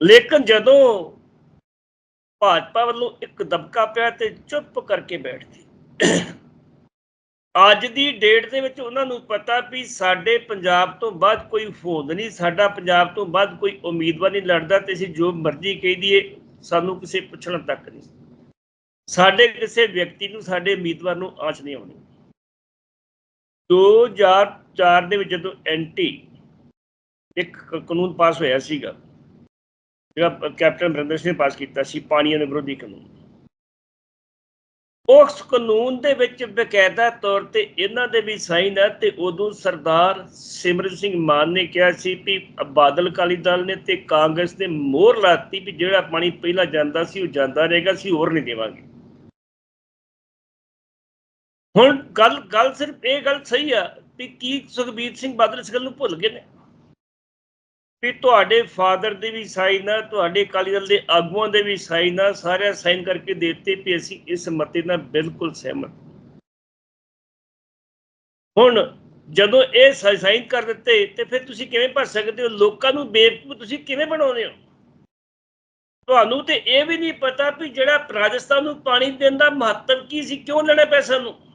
ਲੇਕਿਨ ਜਦੋਂ ਭਾਜਪਾ ਵੱਲੋਂ ਇੱਕ ਦਬਕਾ ਪਿਆ ਤੇ ਚੁੱਪ ਕਰਕੇ ਬੈਠ ਗਈ ਅੱਜ ਦੀ ਡੇਟ ਦੇ ਵਿੱਚ ਉਹਨਾਂ ਨੂੰ ਪਤਾ ਵੀ ਸਾਡੇ ਪੰਜਾਬ ਤੋਂ ਬਾਅਦ ਕੋਈ ਹੋਂਦ ਨਹੀਂ, ਸਾਡਾ ਪੰਜਾਬ ਤੋਂ ਬਾਅਦ ਕੋਈ ਉਮੀਦਵਾਰ ਨਹੀਂ ਲੜਦਾ ਤੇ ਅਸੀਂ ਜੋ ਮਰਜ਼ੀ ਕਹਿ ਦਈਏ, ਸਾਨੂੰ ਕਿਸੇ ਪੁੱਛਣ ਤੱਕ ਨਹੀਂ। ਸਾਡੇ ਕਿਸੇ ਵਿਅਕਤੀ ਨੂੰ, ਸਾਡੇ ਉਮੀਦਵਾਰ ਨੂੰ ਆਂਚ ਨਹੀਂ ਆਉਣੀ। 2004 ਦੇ ਵਿੱਚ ਜਦੋਂ ਐਂਟੀ ਇੱਕ ਕਾਨੂੰਨ ਪਾਸ ਹੋਇਆ ਸੀਗਾ, ਜਿਹੜਾ ਕੈਪਟਨ ਅਮਰਿੰਦਰ ਸਿੰਘ ਨੇ ਪਾਸ ਕੀਤਾ ਸੀ, ਪਾਣੀਆਂ ਦੇ ਵਿਰੋਧੀ ਕਾਨੂੰਨ। ਉਸ ਕਾਨੂੰਨ ਦੇ ਵਿੱਚ ਬਕਾਇਦਾ ਤੌਰ ਤੇ ਇਹਨਾਂ ਦੇ ਵੀ ਸਾਈਨ ਹੈ ਤੇ ਉਦੋਂ ਸਰਦਾਰ ਸਿਮਰਨ ਸਿੰਘ ਮਾਨ ਨੇ ਕਿਹਾ ਸੀ ਵੀ ਬਾਦਲ ਅਕਾਲੀ ਦਲ ਨੇ ਤੇ ਕਾਂਗਰਸ ਨੇ ਮੋਹਰ ਲਾਤੀ ਵੀ ਜਿਹੜਾ ਪਾਣੀ ਪਹਿਲਾਂ ਜਾਂਦਾ ਸੀ ਉਹ ਜਾਂਦਾ ਰਹੇਗਾ ਸੀ ਹੋਰ ਨਹੀਂ ਦੇਵਾਂਗੇ। ਹੁਣ ਗੱਲ ਗੱਲ ਸਿਰਫ ਇਹ ਗੱਲ ਸਹੀ ਆ ਵੀ ਕੀ ਸੁਖਬੀਰ ਸਿੰਘ ਬਾਦਲ ਇਸ ਗੱਲ ਨੂੰ ਭੁੱਲ ਗਏ ਨੇ? ਵੀ ਤੁਹਾਡੇ ਫਾਦਰ ਦੇ ਵੀ ਸਾਈਨ ਆ, ਤੁਹਾਡੇ ਅਕਾਲੀ ਦਲ ਦੇ ਆਗੂਆਂ ਦੇ ਵੀ ਸਾਈਨ ਆ, ਸਾਰਿਆਂ ਸਾਈਨ ਕਰਕੇ ਦਿੱਤੇ ਵੀ ਅਸੀਂ ਇਸ ਮਤੇ ਨਾਲ ਬਿਲਕੁਲ ਸਹਿਮਤ। ਹੁਣ ਜਦੋਂ ਇਹ ਸਾਈਨ ਕਰ ਦਿੱਤੇ, ਤੇ ਫਿਰ ਤੁਸੀਂ ਕਿਵੇਂ ਭਰ ਸਕਦੇ ਹੋ? ਲੋਕਾਂ ਨੂੰ ਬੇਵਕੂਫ ਤੁਸੀਂ ਕਿਵੇਂ ਬਣਾਉਂਦੇ ਹੋ? ਤੁਹਾਨੂੰ ਤੇ ਇਹ ਵੀ ਨਹੀਂ ਪਤਾ ਵੀ ਜਿਹੜਾ ਰਾਜਸਥਾਨ ਨੂੰ ਪਾਣੀ ਦੇਣ ਦਾ ਮਹੱਤਵ ਕੀ ਸੀ? ਕਿਉਂ ਲੈਣਾ ਪੈਸਾ ਨੂੰ?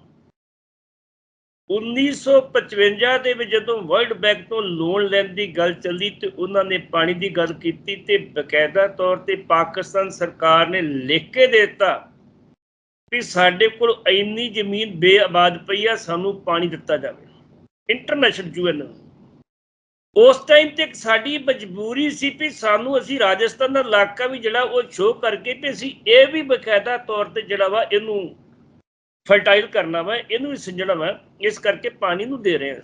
1955 ਦੇ ਵਿੱਚ ਜਦੋਂ ਵਰਲਡ ਬੈਂਕ ਤੋਂ ਲੋਨ ਲੈਣ ਦੀ ਗੱਲ ਚੱਲੀ ਤੇ ਉਹਨਾਂ ਨੇ ਪਾਣੀ ਦੀ ਗੱਲ ਕੀਤੀ ਤੇ ਬਕਾਇਦਾ ਤੌਰ ਤੇ ਪਾਕਿਸਤਾਨ ਸਰਕਾਰ ਨੇ ਲਿਖ ਕੇ ਦੇ ਦਿੱਤਾ ਵੀ ਸਾਡੇ ਕੋਲ ਇੰਨੀ ਜ਼ਮੀਨ ਬੇਆਬਾਦ ਪਈ ਆ, ਸਾਨੂੰ ਪਾਣੀ ਦਿੱਤਾ ਜਾਵੇ। ਇੰਟਰਨੈਸ਼ਨਲ ਯੂਐਨ ਉਸ ਟਾਈਮ ਤੇ ਇੱਕ ਸਾਡੀ ਮਜਬੂਰੀ ਸੀ ਵੀ ਸਾਨੂੰ ਅਸੀਂ ਰਾਜਸਥਾਨ ਦਾ ਇਲਾਕਾ ਵੀ ਜਿਹੜਾ ਉਹ ਸ਼ੋਅ ਕਰਕੇ ਤੇ ਅਸੀਂ ਇਹ ਵੀ ਬਕਾਇਦਾ ਤੌਰ ਤੇ ਜਿਹੜਾ ਵਾ ਇਹਨੂੰ ਫਰਟਾਈਲ ਕਰਨਾ ਵਾ, ਇਹਨੂੰ ਵੀ ਸਿੰਜਣਾ ਵਾ, ਇਸ ਕਰਕੇ ਪਾਣੀ ਨੂੰ ਦੇ ਰਹੇ ਹਾਂ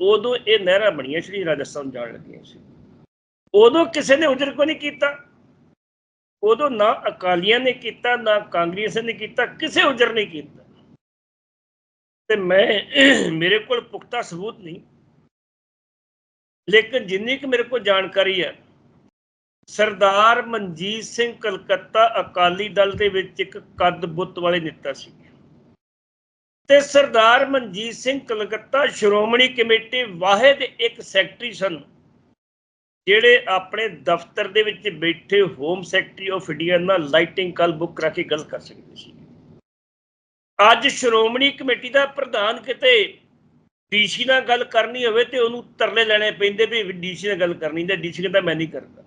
ਉਦੋਂ ਇਹ ਨਹਿਰਾਂ ਬਣੀਆਂ ਸ਼੍ਰੀ ਰਾਜਸਥਾਨ ਜਾਣ ਲੱਗੀਆਂ ਸੀ। ਉਦੋਂ ਕਿਸੇ ਨੇ ਉਜਰ ਕੋ ਨਹੀਂ ਕੀਤਾ। ਉਦੋਂ ਨਾ ਅਕਾਲੀਆਂ ਨੇ ਕੀਤਾ, ਨਾ ਕਾਂਗਰਸ ਨੇ ਕੀਤਾ, ਕਿਸੇ ਉਜਰ ਨਹੀਂ ਕੀਤਾ। ਤੇ ਮੈਂ ਮੇਰੇ ਕੋਲ ਪੁਖਤਾ ਸਬੂਤ ਨਹੀਂ। ਲੇਕਿਨ ਜਿੰਨੀ ਕਿ ਮੇਰੇ ਕੋਲ ਜਾਣਕਾਰੀ ਹੈ ਸਰਦਾਰ ਮਨਜੀਤ ਸਿੰਘ ਕਲਕੱਤਾ ਅਕਾਲੀ ਦਲ ਦੇ ਵਿੱਚ ਇੱਕ ਕੱਦ ਬੁੱਤ ਵਾਲੇ ਨੇਤਾ ਸੀ। ਤੇ ਸਰਦਾਰ ਮਨਜੀਤ ਸਿੰਘ ਕਲਕੱਤਾ ਸ਼੍ਰੋਮਣੀ ਕਮੇਟੀ ਵਾਹਿਦ ਇੱਕ ਸੈਕਟਰੀ ਸਨ, ਜਿਹੜੇ ਆਪਣੇ ਦਫ਼ਤਰ ਦੇ ਵਿੱਚ ਬੈਠੇ ਹੋਮ ਸੈਕਟਰੀ ਆਫ ਇੰਡੀਆ ਨਾਲ ਲਾਈਟਿੰਗ ਕੱਲ ਬੁੱਕ ਕਰਾ ਕੇ ਗੱਲ ਕਰ ਸਕਦੇ ਸੀ। ਅੱਜ ਸ਼੍ਰੋਮਣੀ ਕਮੇਟੀ ਦਾ ਪ੍ਰਧਾਨ ਕਿਤੇ ਡੀਸੀ ਨਾਲ ਗੱਲ ਕਰਨੀ ਹੋਵੇ ਤੇ ਉਹਨੂੰ ਤਰਲੇ ਲੈਣੇ ਪੈਂਦੇ ਵੀ ਡੀਸੀ ਨਾਲ ਗੱਲ ਕਰਨੀ, ਤੇ ਡੀਸੀ ਕਹਿੰਦਾ ਮੈਂ ਨਹੀਂ ਕਰਦਾ।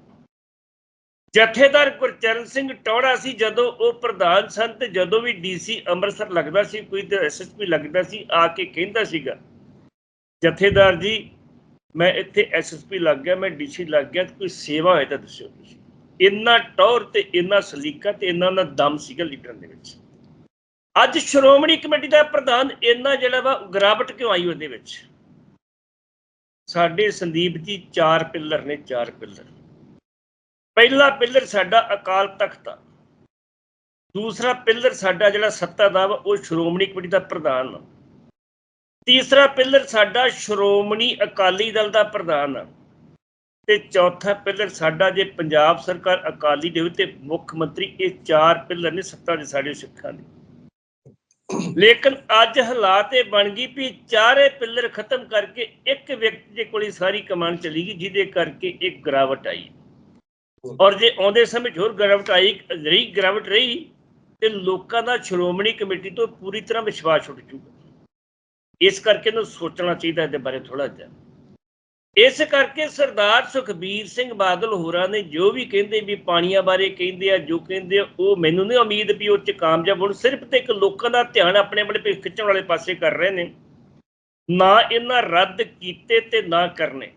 ਜਥੇਦਾਰ ਗੁਰਚਰਨ ਸਿੰਘ ਟੌੜਾ ਸੀ, ਜਦੋਂ ਉਹ ਪ੍ਰਧਾਨ ਸਨ ਤੇ ਜਦੋਂ ਵੀ ਡੀਸੀ ਅੰਮ੍ਰਿਤਸਰ ਲੱਗਦਾ ਸੀ, ਕੋਈ ਤੇ ਐਸਐਸਪੀ ਲੱਗਦਾ ਸੀ, ਆ ਕੇ ਕਹਿੰਦਾ ਸੀਗਾ, ਜਥੇਦਾਰ ਜੀ, ਮੈਂ ਇੱਥੇ ਐਸਐਸਪੀ ਲੱਗ ਗਿਆ, ਮੈਂ ਡੀਸੀ ਲੱਗ ਗਿਆ, ਕੋਈ ਸੇਵਾ ਹੋਏ ਤਾਂ ਦੱਸਿਓ ਤੁਸੀਂ। ਇੰਨਾ ਟੌਰ ਤੇ ਇੰਨਾ ਸਲੀਕਾ ਤੇ ਇੰਨਾ ਦਾ ਦਮ ਸੀਗਾ ਲੀਡਰਾਂ ਦੇ ਵਿੱਚ। ਅੱਜ ਸ਼੍ਰੋਮਣੀ ਕਮੇਟੀ ਦਾ ਪ੍ਰਧਾਨ ਇੰਨਾ ਜਿਹੜਾ ਵਾ ਗਰਾਵਟ ਕਿਉਂ ਆਈ ਉਹਦੇ ਵਿੱਚ? ਸਾਡੇ ਸੰਦੀਪ ਜੀ ਚਾਰ ਪਿੱਲਰ ਨੇ, ਚਾਰ ਪਿੱਲਰ। ਪਹਿਲਾ ਪਿੱਲਰ ਸਾਡਾ ਅਕਾਲ ਤਖਤ ਆ। ਦੂਸਰਾ ਪਿੱਲਰ ਸਾਡਾ ਜਿਹੜਾ ਸੱਤਾ ਦਾ ਵਾ, ਉਹ ਸ਼੍ਰੋਮਣੀ ਕਮੇਟੀ ਦਾ ਪ੍ਰਧਾਨ ਆ। ਤੀਸਰਾ ਪਿੱਲਰ ਸਾਡਾ ਸ਼੍ਰੋਮਣੀ ਅਕਾਲੀ ਦਲ ਦਾ ਪ੍ਰਧਾਨ ਆ। ਤੇ ਚੌਥਾ ਪਿੱਲਰ ਸਾਡਾ ਜੇ ਪੰਜਾਬ ਸਰਕਾਰ ਅਕਾਲੀ ਦੇ ਤੇ ਮੁੱਖ ਮੰਤਰੀ, ਇਹ ਚਾਰ ਪਿੱਲਰ ਨੇ ਸੱਤਾ ਦੇ ਸਾਡੇ ਸਿੱਖਾਂ ਦੇ। ਲੇਕਿਨ ਅੱਜ ਹਾਲਾਤ ਇਹ ਬਣ ਗਈ ਵੀ ਚਾਰੇ ਪਿੱਲਰ ਖਤਮ ਕਰਕੇ ਇੱਕ ਵਿਅਕਤੀ ਦੇ ਕੋਲ ਸਾਰੀ ਕਮਾਨ ਚਲੀ ਗਈ, ਜਿਹਦੇ ਕਰਕੇ ਇੱਕ ਗਰਾਵਟ ਆਈ। ਔਰ ਜੇ ਆਉਂਦੇ ਸਮੇਂ 'ਚ ਹੋਰ ਗਰਾਵਟ ਆਈ, ਰਹੀ ਗਰਾਵਟ ਰਹੀ, ਤੇ ਲੋਕਾਂ ਦਾ ਸ਼੍ਰੋਮਣੀ ਕਮੇਟੀ ਤੋਂ ਪੂਰੀ ਤਰ੍ਹਾਂ ਵਿਸ਼ਵਾਸ ਉੱਠ ਜੂਗਾ। ਇਸ ਕਰਕੇ ਨੂੰ ਸੋਚਣਾ ਚਾਹੀਦਾ ਇਹਦੇ ਬਾਰੇ ਥੋੜਾ ਜਿਹਾ। ਇਸ ਕਰਕੇ ਸਰਦਾਰ ਸੁਖਬੀਰ ਸਿੰਘ ਬਾਦਲ ਹੋਰਾਂ ਨੇ ਜੋ ਵੀ ਕਹਿੰਦੇ ਵੀ ਪਾਣੀਆਂ ਬਾਰੇ ਕਹਿੰਦੇ ਆ, ਜੋ ਕਹਿੰਦੇ ਆ, ਉਹ ਮੈਨੂੰ ਨਹੀਂ ਉਮੀਦ ਵੀ ਉਹ ਚ ਕਾਮਯਾਬ ਹੋਣ। ਸਿਰਫ ਤੇ ਇੱਕ ਲੋਕਾਂ ਦਾ ਧਿਆਨ ਆਪਣੇ ਆਪਣੇ ਖਿੱਚਣ ਵਾਲੇ ਪਾਸੇ ਕਰ ਰਹੇ ਨੇ। ਨਾ ਇਹਨਾਂ ਰੱਦ ਕੀਤੇ ਤੇ ਨਾ ਕਰਨੇ।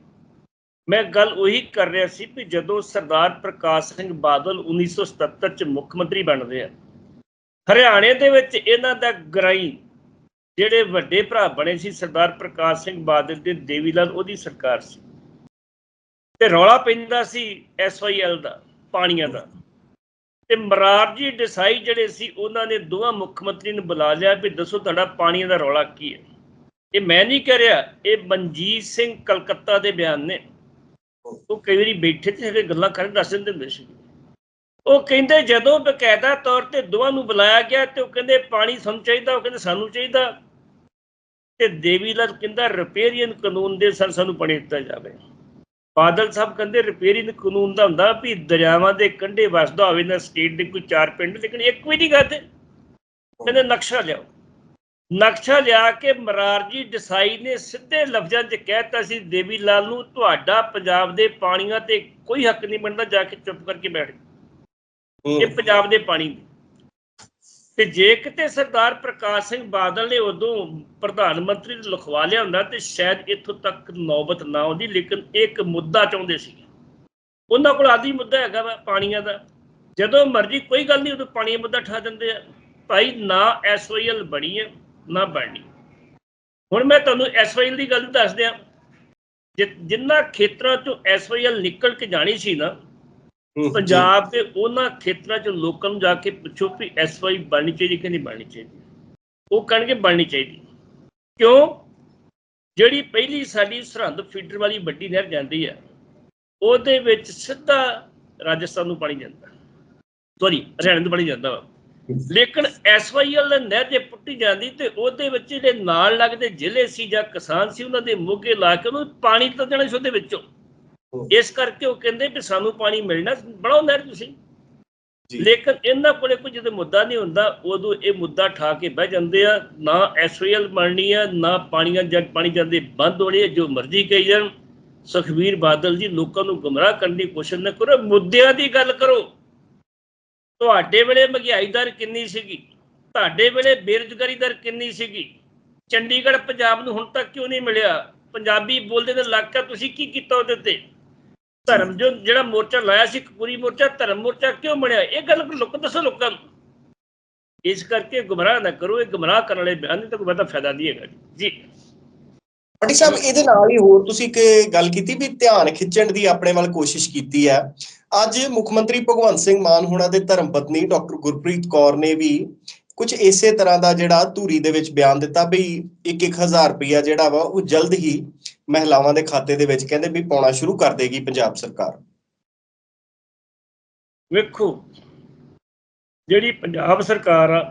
ਮੈਂ ਗੱਲ ਉਹੀ ਕਰ ਰਿਹਾ ਸੀ ਕਿ ਜਦੋਂ ਸਰਦਾਰ ਪ੍ਰਕਾਸ਼ ਸਿੰਘ ਬਾਦਲ 1977 ਚ ਮੁੱਖ ਮੰਤਰੀ ਬਣਦੇ ਆ, ਹਰਿਆਣੇ ਦੇ ਵਿੱਚ ਇਹਨਾਂ ਦਾ ਗਰਾਈ ਜਿਹੜੇ ਵੱਡੇ ਭਰਾ ਬਣੇ ਸੀ ਸਰਦਾਰ ਪ੍ਰਕਾਸ਼ ਸਿੰਘ ਬਾਦਲ ਦੇ ਦੇਵੀ ਲਾਲ ਉਹਦੀ ਸਰਕਾਰ ਸੀ। ਤੇ ਰੌਲਾ ਪੈਂਦਾ ਸੀ ਐਸਵਾਈਐਲ ਦਾ, ਪਾਣੀਆਂ ਦਾ। ਤੇ ਮਰਾਰਜੀ ਡਿਸਾਈ ਜਿਹੜੇ ਸੀ ਉਹਨਾਂ ਨੇ ਦੋਵਾਂ ਮੁੱਖ ਮੰਤਰੀ ਨੂੰ ਬੁਲਾ ਲਿਆ ਵੀ ਦੱਸੋ ਤੁਹਾਡਾ ਪਾਣੀਆਂ ਦਾ ਰੌਲਾ ਕੀ ਹੈ। ਇਹ ਮੈਂ ਨਹੀਂ ਕਹਿ ਰਿਹਾ, ਇਹ ਮਨਜੀਤ ਸਿੰਘ ਕਲਕੱਤਾ ਦੇ ਬਿਆਨ ਨੇ। ਉਹ ਕਈ ਵਾਰੀ ਬੈਠੇ ਤੇ ਹੈਗੇ, ਗੱਲਾਂ ਕਰਨ ਦੱਸ ਦਿੰਦੇ ਹੁੰਦੇ ਸੀ। ਉਹ ਕਹਿੰਦੇ ਜਦੋਂ ਬਕਾਇਦਾ ਤੌਰ ਤੇ ਦੋਵਾਂ ਨੂੰ ਬੁਲਾਇਆ ਗਿਆ ਤੇ ਉਹ ਕਹਿੰਦੇ, ਪਾਣੀ ਸਾਨੂੰ ਚਾਹੀਦਾ। ਉਹ ਕਹਿੰਦੇ, ਸਾਨੂੰ ਚਾਹੀਦਾ। ਤੇ ਦੇਵੀ ਲਾਲ ਕਹਿੰਦਾ, ਰਿਪੇਰੀਅਨ ਕਾਨੂੰਨ ਦੇ ਸਰ ਸਾਨੂੰ ਪਾਣੀ ਦਿੱਤਾ ਜਾਵੇ। ਬਾਦਲ ਸਾਹਿਬ ਕਹਿੰਦੇ, ਰਿਪੇਰੀਅਨ ਕਾਨੂੰਨ ਦਾ ਹੁੰਦਾ ਵੀ ਦਰਿਆਵਾਂ ਦੇ ਕੰਢੇ ਵਸਦਾ ਹੋਵੇ ਨਾ, ਸਟੇਟ ਦੇ ਕੋਈ ਚਾਰ ਪਿੰਡ, ਲੇਕਿਨ ਇੱਕ ਵੀ ਨਹੀਂ ਕਰਦੇ ਕਹਿੰਦੇ, ਨਕਸ਼ਾ ਲਿਆਓ। ਨਕਸ਼ਾ ਲਿਆ ਕੇ ਮਰਾਰਜੀ ਦਸਾਈ ਨੇ ਸਿੱਧੇ ਲਫ਼ਜ਼ਾਂ 'ਚ ਕਹਿਤਾ ਸੀ ਦੇਵੀ ਲਾਲ ਨੂੰ ਤੁਹਾਡਾ ਪੰਜਾਬ ਦੇ ਪਾਣੀਆਂ ਤੇ ਕੋਈ ਹੱਕ ਨਹੀਂ ਬਣਦਾ ਜਾ ਕੇ ਚੁੱਪ ਕਰਕੇ ਬੈਠ ਇਹ ਪੰਜਾਬ ਦੇ ਪਾਣੀ। ਤੇ ਜੇ ਕਿਤੇ ਸਰਦਾਰ ਪ੍ਰਕਾਸ਼ ਸਿੰਘ ਬਾਦਲ ਨੇ ਉਦੋਂ ਪ੍ਰਧਾਨ ਮੰਤਰੀ ਨੂੰ ਲਿਖਵਾ ਲਿਆ ਹੁੰਦਾ ਤੇ ਸ਼ਾਇਦ ਇੱਥੋਂ ਤੱਕ ਨੌਬਤ ਨਾ ਆਉਂਦੀ ਲੇਕਿਨ ਇੱਕ ਮੁੱਦਾ ਚਾਹੁੰਦੇ ਸੀ। ਉਹਨਾਂ ਕੋਲ ਆਦੀ ਮੁੱਦਾ ਹੈਗਾ ਪਾਣੀਆਂ ਦਾ। ਜਦੋਂ ਮਰਜ਼ੀ ਕੋਈ ਗੱਲ ਨਹੀਂ ਉਦੋਂ ਪਾਣੀ ਦਾ ਮੁੱਦਾ ਠਾ ਦਿੰਦੇ ਆ। ਭਾਈ ਨਾ ਐਸਓਐਲ ਬਣੀ ਹੈ ਨਾ ਬਣਨੀ। ਹੁਣ ਮੈਂ ਤੁਹਾਨੂੰ ਐਸਓਐਲ ਦੀ ਗੱਲ ਦੱਸ ਦਿਆਂ ਜਿ- ਜਿਨ੍ਹਾਂ ਖੇਤਰਾਂ ਚੋਂ ਐਸਓਐਲ ਨਿਕਲ ਕੇ ਜਾਣੀ ਸੀ ਨਾ ਪੰਜਾਬ ਦੇ ਉਹਨਾਂ ਖੇਤਰਾਂ 'ਚ ਲੋਕਾਂ ਨੂੰ ਜਾ ਕੇ ਪੁੱਛੋ ਵੀ ਐਸਵਾਈ ਬਣਨੀ ਚਾਹੀਦੀ ਕਿ ਨਹੀਂ ਬਣਨੀ ਚਾਹੀਦੀ। ਉਹ ਕਹਿਣਗੇ ਬਣਨੀ ਚਾਹੀਦੀ। ਕਿਉਂ? ਜਿਹੜੀ ਪਹਿਲੀ ਸਾਡੀ ਸਰਹੰਦ ਫੀਡਰ ਵਾਲੀ ਵੱਡੀ ਨਹਿਰ ਜਾਂਦੀ ਹੈ ਉਹਦੇ ਵਿੱਚ ਸਿੱਧਾ ਰਾਜਸਥਾਨ ਨੂੰ ਪਾਣੀ ਜਾਂਦਾ। ਸੌਰੀ ਹਰਿਆਣਾ ਨੂੰ ਪਾਣੀ ਜਾਂਦਾ ਵਾ। ਲੇਕਿਨ ਐਸਵਾਈਐਲ ਨਹਿਰ ਜੇ ਪੁੱਟੀ ਜਾਂਦੀ ਤੇ ਉਹਦੇ ਵਿੱਚ ਜਿਹੜੇ ਨਾਲ ਲੱਗਦੇ ਜ਼ਿਲ੍ਹੇ ਸੀ ਜਾਂ ਕਿਸਾਨ ਸੀ ਉਹਨਾਂ ਦੇ ਮੋਗੇ ਲਾ ਕੇ ਉਹਨੂੰ ਪਾਣੀ ਤਾਂ ਦੇਣਾ ਸੀ ਉਹਦੇ ਵਿੱਚੋਂ। ਹੂੰ, ਇਸ ਕਰਕੇ ਉਹ ਕਹਿੰਦੇ ਵੀ ਸਾਨੂੰ ਪਾਣੀ ਮਿਲਣਾ ਬਣਾਓ ਨਹਿਰ ਤੁਸੀਂ। ਲੇਕਿਨ ਇਹਨਾਂ ਕੋਲੇ ਕੋਈ ਜਦੋਂ ਮੁੱਦਾ ਨਹੀਂ ਹੁੰਦਾ ਉਦੋਂ ਇਹ ਮੁੱਦਾ ਠਾ ਕੇ ਬਹਿ ਜਾਂਦੇ ਆ। ਨਾ ਐਸਓਐਲ ਬਣਨੀ ਆ ਨਾ ਪਾਣੀਆਂ ਜਦ ਪਾਣੀ ਜਾਂਦੇ ਬੰਦ ਹੋਣੇ ਆ, ਜੋ ਮਰਜ਼ੀ ਕਹੀ ਜਾਣ। ਸੁਖਵੀਰ ਬਾਦਲ ਜੀ ਲੋਕਾਂ ਨੂੰ ਗੁੰਮਰਾਹ ਕਰਨ ਦੀ ਕੋਸ਼ਿਸ਼ ਨਾ ਕਰੋ। ਮੁੱਦਿਆਂ ਦੀ ਗੱਲ ਕਰੋ। ਤੁਹਾਡੇ ਵੇਲੇ ਮਹਿੰਗਾਈ ਦਰ ਕਿੰਨੀ ਸੀਗੀ? ਤੁਹਾਡੇ ਵੇਲੇ ਬੇਰੁਜ਼ਗਾਰੀ ਦਰ ਕਿੰਨੀ ਸੀਗੀ? ਚੰਡੀਗੜ੍ਹ, ਪੰਜਾਬ ਨੂੰ ਹੁਣ ਤੱਕ ਕਿਉਂ ਨਹੀਂ ਮਿਲਿਆ? ਪੰਜਾਬੀ ਬੋਲਦੇ ਦੇ ਇਲਾਕਾ ਤੁਸੀਂ ਕੀ ਕੀਤਾ ਉਹਦੇ ਤੇ ਧਰਮ ਜੋ ਜਿਹੜਾ ਮੋਰਚਾ ਲਾਇਆ ਸੀ ਪੂਰੀ ਮੋਰਚਾ, ਧਰਮ ਮੋਰਚਾ ਕਿਉਂ ਬਣਿਆ? ਇਹ ਗੱਲ ਲੋਕ ਦੱਸੋ ਲੋਕਾਂ ਨੂੰ। ਇਸ ਕਰਕੇ ਗੁੰਮਰਾਹ ਨਾ ਕਰੋ, ਇਹ ਗੁੰਮਰਾਹ ਕਰਨ ਵਾਲੇ ਬਿਆਨ ਨਹੀਂ ਤਾਂ ਕੋਈ ਬਹੁਤਾ ਫਾਇਦਾ ਨਹੀਂ ਹੈਗਾ ਜੀ। ਪੱਟੀ ਸਾਹਿਬ, ਇਹਦੇ ਨਾਲ ਹੀ ਹੋਰ ਤੁਸੀਂ ਇੱਕ ਗੱਲ ਕੀਤੀ ਵੀ ਧਿਆਨ ਖਿੱਚਣ ਦੀ ਆਪਣੇ ਵੱਲ ਕੋਸ਼ਿਸ਼ ਕੀਤੀ ਹੈ। ਅੱਜ ਮੁੱਖ ਮੰਤਰੀ ਭਗਵੰਤ ਸਿੰਘ ਮਾਨ ਹੋਣਾ ਦੇ ਧਰਮ ਪਤਨੀ ਡਾਕਟਰ ਗੁਰਪ੍ਰੀਤ ਕੌਰ ਨੇ ਵੀ ਕੁਝ ਇਸੇ ਤਰ੍ਹਾਂ ਦਾ ਜਿਹੜਾ ਧੂਰੀ ਦੇ ਵਿੱਚ ਬਿਆਨ ਦਿੱਤਾ ਵੀ 1-1000 ਰੁਪਇਆ ਜਿਹੜਾ ਵਾ ਉਹ ਜਲਦ ਹੀ ਮਹਿਲਾਵਾਂ ਦੇ ਖਾਤੇ ਦੇ ਵਿੱਚ ਕਹਿੰਦੇ ਵੀ ਪਾਉਣਾ ਸ਼ੁਰੂ ਕਰ ਦੇਗੀ ਪੰਜਾਬ ਸਰਕਾਰ। ਵੇਖੋ, ਜਿਹੜੀ ਪੰਜਾਬ ਸਰਕਾਰ ਆ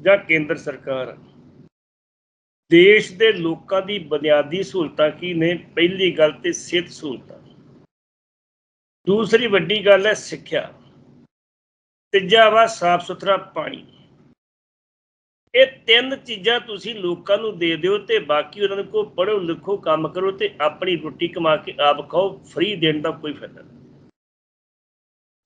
ਜਾਂ ਕੇਂਦਰ ਸਰਕਾਰ ਆ, ਦੇਸ਼ ਦੇ ਲੋਕਾਂ ਦੀ ਬੁਨਿਆਦੀ ਸਹੂਲਤਾਂ ਕੀ ਨੇ? ਪਹਿਲੀ ਗੱਲ ਤੇ ਸਿਹਤ ਸਹੂਲਤਾਂ। ਦੂਸਰੀ ਵੱਡੀ ਗੱਲ ਹੈ ਸਿੱਖਿਆ। ਤੀਜਾ ਵਾ ਸਾਫ਼ ਸੁਥਰਾ ਪਾਣੀ। ਇਹ ਤਿੰਨ ਚੀਜ਼ਾਂ ਤੁਸੀਂ ਲੋਕਾਂ ਨੂੰ ਦੇ ਦਿਓ ਤੇ ਬਾਕੀ ਉਹਨਾਂ ਨੂੰ ਕੋ ਪੜ੍ਹੋ ਲਿਖੋ, ਕੰਮ ਕਰੋ ਤੇ ਆਪਣੀ ਰੋਟੀ ਕਮਾ ਕੇ ਆਪ ਖਾਓ ਫ੍ਰੀ ਦੇਣ ਦਾ ਕੋਈ ਫਾਇਦਾ ਨਹੀਂ।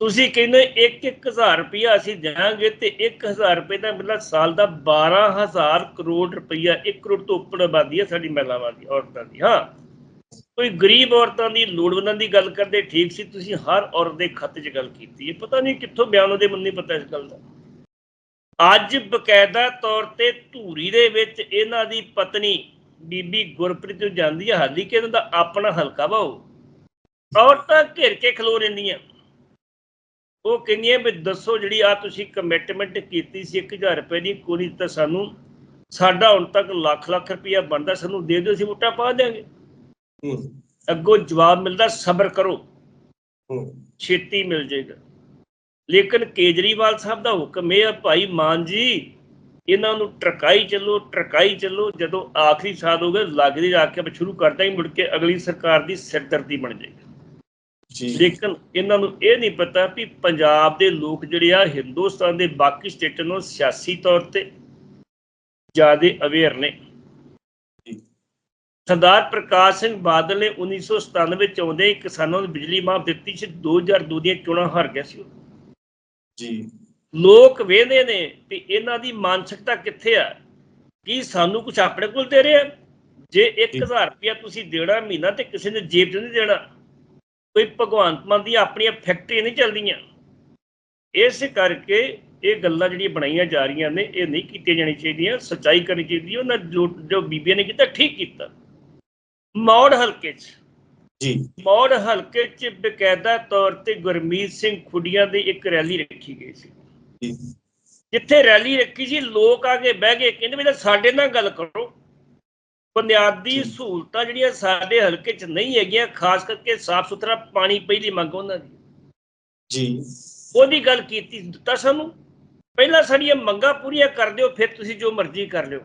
ਤੁਸੀਂ ਕਹਿੰਦੇ 1-1000 ਰੁਪਇਆ ਅਸੀਂ ਦੇਵਾਂਗੇ ਤੇ 1000 ਰੁਪਏ ਦਾ ਮਤਲਬ ਸਾਲ ਦਾ 12000 ਕਰੋੜ ਰੁਪਇਆ 1 ਕਰੋੜ ਤੋਂ ਉੱਪਰ ਆਬਾਦੀ ਹੈ ਸਾਡੀ ਮਹਿਲਾਵਾਂ ਦੀ, ਔਰਤਾਂ ਦੀ, ਹਾਂ। ਕੋਈ ਗਰੀਬ ਔਰਤਾਂ ਦੀ ਲੋੜਵੰਦਾਂ ਦੀ ਗੱਲ ਕਰਦੇ, ਠੀਕ ਸੀ, ਤੁਸੀਂ ਹਰ ਔਰਤ ਦੇ ਖਾਤੇ 'ਚ ਗੱਲ ਕੀਤੀ ਹੈ। ਪਤਾ ਨਹੀਂ ਕਿੱਥੋਂ ਬਿਆਨ ਉਹਦੇ ਮਨ ਪਤਾ ਇਸ ਗੱਲ ਦਾ। ਅੱਜ ਬਕਾਇਦਾ ਤੌਰ ਤੇ ਧੂਰੀ ਦੇ ਵਿੱਚ ਇਹਨਾਂ ਦੀ ਪਤਨੀ ਬੀਬੀ ਗੁਰਪ੍ਰੀਤ ਨੂੰ ਜਾਂਦੀ ਹੈ, ਹਾਲੀ ਕਿ ਇਹਨਾਂ ਦਾ ਆਪਣਾ ਹਲਕਾ ਵਾ ਉਹ। ਔਰਤਾਂ ਘਿਰ ਕੇ ਖਲੋ ਰਹਿੰਦੀਆਂ। ਉਹ ਕਹਿੰਦੀਆਂ ਵੀ ਦੱਸੋ ਜਿਹੜੀ ਆ ਤੁਸੀਂ ਕਮਿਟਮੈਂਟ ਕੀਤੀ ਸੀ 1000 ਰੁਪਏ ਦੀ ਕੋਈ ਤਾਂ ਸਾਨੂੰ, ਸਾਡਾ ਹੁਣ ਤੱਕ ਲੱਖ ਲੱਖ ਰੁਪਇਆ ਬਣਦਾ, ਸਾਨੂੰ ਦੇ ਦਿਓ, ਅਸੀਂ ਵੋਟਾਂ ਪਾ ਦਿਆਂਗੇ। ਅੱਗੋਂ ਜਵਾਬ ਮਿਲਦਾ ਸਬਰ ਕਰੋ। ਛੇਤੀ ਮਿਲ ਜਾਏਗਾ। ਲੇਕਿਨ ਕੇਜਰੀਵਾਲ ਸਾਹਿਬ ਦਾ ਹੁਕਮ ਇਹ ਆ ਭਾਈ ਮਾਨ ਜੀ ਇਹਨਾਂ ਨੂੰ ਟਰਕਾਈ ਚੱਲੋ ਟਰਕਾਈ ਚੱਲੋ ਜਦੋਂ ਆਖਰੀ ਸਾਲ ਹੋ ਗਏ ਲੱਗਦੀ ਰੱਖ ਕੇ ਸ਼ੁਰੂ ਕਰਦਾ ਹੀ ਮੁੜ ਕੇ ਅਗਲੀ ਸਰਕਾਰ ਦੀ ਸਿਰਦਰਦੀ ਬਣ ਜਾਏਗੀ। ਜੀ। ਲੇਕਿਨ ਇਹਨਾਂ ਨੂੰ ਇਹ ਨਹੀਂ ਪਤਾ ਵੀ ਪੰਜਾਬ ਦੇ ਲੋਕ ਜਿਹੜੇ ਆ ਹਿੰਦੁਸਤਾਨ ਦੇ ਬਾਕੀ ਸਟੇਟਾਂ ਨੂੰ ਸਿਆਸੀ ਤੌਰ ਤੇ ਜ਼ਿਆਦਾ ਅਵੇਅਰ ਨੇ। ਜੀ। ਸਰਦਾਰ ਪ੍ਰਕਾਸ਼ ਸਿੰਘ ਬਾਦਲ ਨੇ 1997 ਵਿੱਚ ਆਉਂਦੇ ਹੀ ਕਿਸਾਨਾਂ ਨੂੰ ਬਿਜਲੀ ਮਾਫ ਦਿੱਤੀ ਸੀ। 2002 ਦੀਆਂ ਚੋਣਾਂ ਹਾਰ ਗਿਆ ਸੀ। ਜੀ। ਲੋਕ ਵੇਖਦੇ ਨੇ ਵੀ ਇਹਨਾਂ ਦੀ ਮਾਨਸਿਕਤਾ ਕਿੱਥੇ ਆ? ਕੀ ਸਾਨੂੰ ਕੁਝ ਆਪਣੇ ਕੋਲ ਦੇ ਰਹੇ? ਜੇ 1000 ਰੁਪਇਆ ਤੁਸੀਂ ਦੇਣਾ ਮਹੀਨਾ ਤੇ ਕਿਸੇ ਨੇ ਜੇਬ 'ਚ ਨਹੀਂ ਦੇਣਾ ਕੋਈ ਭਗਵੰਤ ਮਾਨ ਦੀਆਂ ਆਪਣੀਆਂ ਫੈਕਟਰੀਆਂ ਨਹੀਂ ਚੱਲਦੀਆਂ। ਇਸ ਕਰਕੇ ਇਹ ਗੱਲਾਂ ਜਿਹੜੀਆਂ ਬਣਾਈਆਂ ਜਾ ਰਹੀਆਂ ਨੇ ਇਹ ਨਹੀਂ ਕੀਤੀਆਂ ਜਾਣੀਆਂ ਚਾਹੀਦੀਆਂ। ਸੱਚਾਈ ਕਰਨੀ ਚਾਹੀਦੀ ਹੈ। ਉਹਨਾਂ ਜੋ ਜੋ ਬੀਬੀਆਂ ਨੇ ਕੀਤਾ ਠੀਕ ਕੀਤਾ। ਮੌੜ ਹਲਕੇ 'ਚ। ਜੀ। ਮੌੜ ਹਲਕੇ 'ਚ ਬਕਾਇਦਾ ਤੌਰ ਤੇ ਗੁਰਮੀਤ ਸਿੰਘ ਖੁੱਡੀਆਂ ਦੀ ਇੱਕ ਰੈਲੀ ਰੱਖੀ ਗਈ ਸੀ। ਜੀ। ਜਿੱਥੇ ਰੈਲੀ ਰੱਖੀ ਸੀ ਲੋਕ ਆ ਕੇ ਬਹਿ ਗਏ ਕਹਿੰਦੇ ਵੀ ਸਾਡੇ ਨਾਲ ਗੱਲ ਕਰੋ। ਬੁਨਿਆਦੀ। ਸਹੂਲਤਾਂ ਜਿਹੜੀਆਂ ਸਾਡੇ ਹਲਕੇ 'ਚ ਨਹੀਂ ਹੈਗੀਆਂ ਖਾਸ ਕਰਕੇ ਸਾਫ਼ ਸੁਥਰਾ ਪਾਣੀ ਪਹਿਲੀ ਮੰਗ ਉਹਨਾਂ ਦੀ। ਜੀ। ਉਹਦੀ ਗੱਲ ਕੀਤੀ ਦਿੱਤਾ ਸਾਨੂੰ। ਪਹਿਲਾਂ ਸਾਡੀਆਂ ਮੰਗਾਂ ਪੂਰੀਆਂ ਕਰ ਦਿਓ ਫਿਰ ਤੁਸੀਂ ਜੋ ਮਰਜ਼ੀ ਕਰ ਲਿਓ।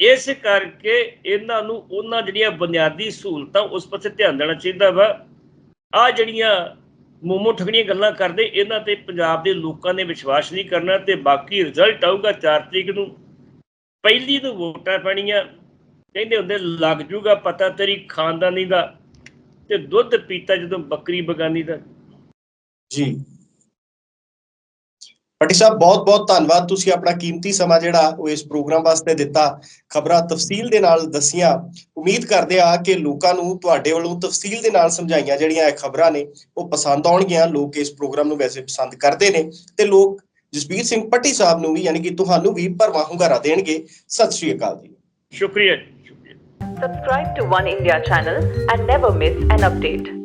ਇਸ ਕਰਕੇ ਇਹਨਾਂ ਨੂੰ ਉਹਨਾਂ ਜਿਹੜੀਆਂ ਬੁਨਿਆਦੀ ਸਹੂਲਤਾਂ ਉਸ ਪਾਸੇ ਧਿਆਨ ਦੇਣਾ ਚਾਹੀਦਾ ਵਾ। ਆ ਜਿਹੜੀਆਂ ਮੋਮੋ ਠਗਣੀਆਂ ਗੱਲਾਂ ਕਰਦੇ, ਇਹਨਾਂ ਤੇ ਪੰਜਾਬ ਦੇ ਲੋਕਾਂ ਨੇ ਵਿਸ਼ਵਾਸ ਨਹੀਂ ਕਰਨਾ ਤੇ ਬਾਕੀ ਰਿਜ਼ਲਟ ਆਊਗਾ 4 ਤਰੀਕ ਨੂੰ। ਪਹਿਲੀ ਨੂੰ ਵੋਟਾਂ ਪੈਣੀਆਂ, ਕਹਿੰਦੇ ਹੁੰਦੇ ਲੱਗ ਜੂਗਾ ਪਤਾ ਤੇਰੀ ਖਾਨਦਾਨੀ ਦਾ ਤੇ ਦੁੱਧ ਪੀਤਾ ਜਦੋਂ ਬੱਕਰੀ ਬਗਾਨੀ ਦਾ। ਜੀ। ਪੱਟੀ ਸਾਹਿਬ ਬਹੁਤ ਬਹੁਤ ਧੰਨਵਾਦ। ਤੁਸੀਂ ਆਪਣਾ ਕੀਮਤੀ ਸਮਾਂ ਜਿਹੜਾ ਉਹ ਇਸ ਪ੍ਰੋਗਰਾਮ ਵਾਸਤੇ ਦਿੱਤਾ। ਖਬਰਾਂ ਤਫਸੀਲ ਦੇ ਨਾਲ ਦਸੀਆਂ। ਉਮੀਦ ਕਰਦੇ ਆ ਕਿ ਲੋਕਾਂ ਨੂੰ ਤੁਹਾਡੇ ਵੱਲੋਂ ਤਫਸੀਲ ਦੇ ਨਾਲ ਸਮਝਾਈਆਂ ਜਿਹੜੀਆਂ ਇਹ ਖਬਰਾਂ ਨੇ ਉਹ ਪਸੰਦ ਆਉਣਗੀਆਂ। ਲੋਕ ਇਸ ਪ੍ਰੋਗਰਾਮ ਨੂੰ ਵੈਸੇ ਪਸੰਦ ਕਰਦੇ ਨੇ ਤੇ ਲੋਕ ਜਸਬੀਰ ਸਿੰਘ ਪੱਟੀ ਸਾਹਿਬ ਨੂੰ ਵੀ ਯਾਨੀ ਕਿ ਤੁਹਾਨੂੰ ਵੀ ਭਰਵਾਂ ਹੁੰਗਾਰਾ ਦੇਣਗੇ। ਸਤਿ ਸ਼੍ਰੀ ਅਕਾਲ ਜੀ। ਸ਼ੁਕਰੀਆ ਜੀ, ਸ਼ੁਕਰੀਆ। Subscribe to One India channel and never miss an update.